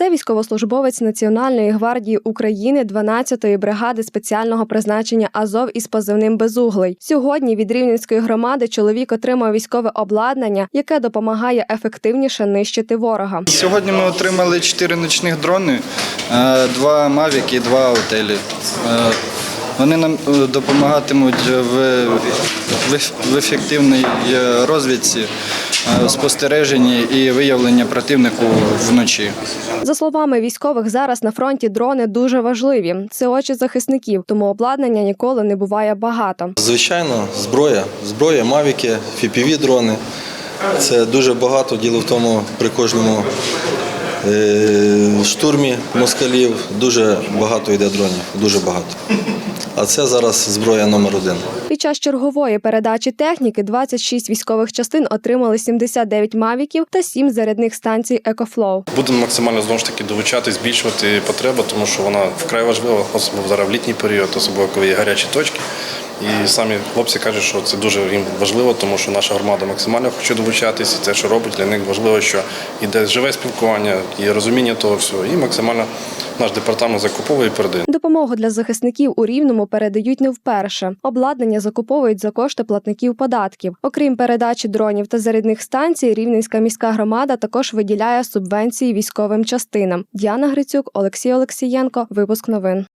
Це військовослужбовець Національної гвардії України 12-ї бригади спеціального призначення Азов із позивним Безуглий. Сьогодні від Рівненської громади чоловік отримав військове обладнання, яке допомагає ефективніше нищити ворога. Сьогодні ми отримали чотири ночних дрони, е, два мавіки, два Аутелі. Вони нам е, допомагатимуть в, в, в ефективній е, розвідці, е, спостереженні і виявленні противнику вночі. За словами військових, зараз на фронті дрони дуже важливі. Це очі захисників, тому обладнання ніколи не буває багато. Звичайно, зброя. Зброя, мавіки, fpv дрони. Це дуже багато. Діло в тому, при кожному штурмі москалів дуже багато йде дронів. Дуже багато. А це зараз зброя номер один. Під час чергової передачі техніки 26 військових частин отримали 79 мавіків та 7 зарядних станцій EcoFlow. Будемо максимально знову ж таки долучати, збільшувати потребу, тому що вона вкрай важлива, особливо зараз в літній період, особливо коли є гарячі точки. І самі хлопці кажуть, що це дуже їм важливо, тому що наша громада максимально хоче долучатися. Це, що робить для них важливо, що йде живе спілкування, є розуміння того всього, і максимально наш департамент закуповує і передає. Допомогу для захисників у Рівному передають не вперше. Обладнання закуповують за кошти платників податків. Окрім передачі дронів та зарядних станцій, Рівненська міська громада також виділяє субвенції військовим частинам. Діана Грицюк, Олексій Олексієнко. Випуск новин.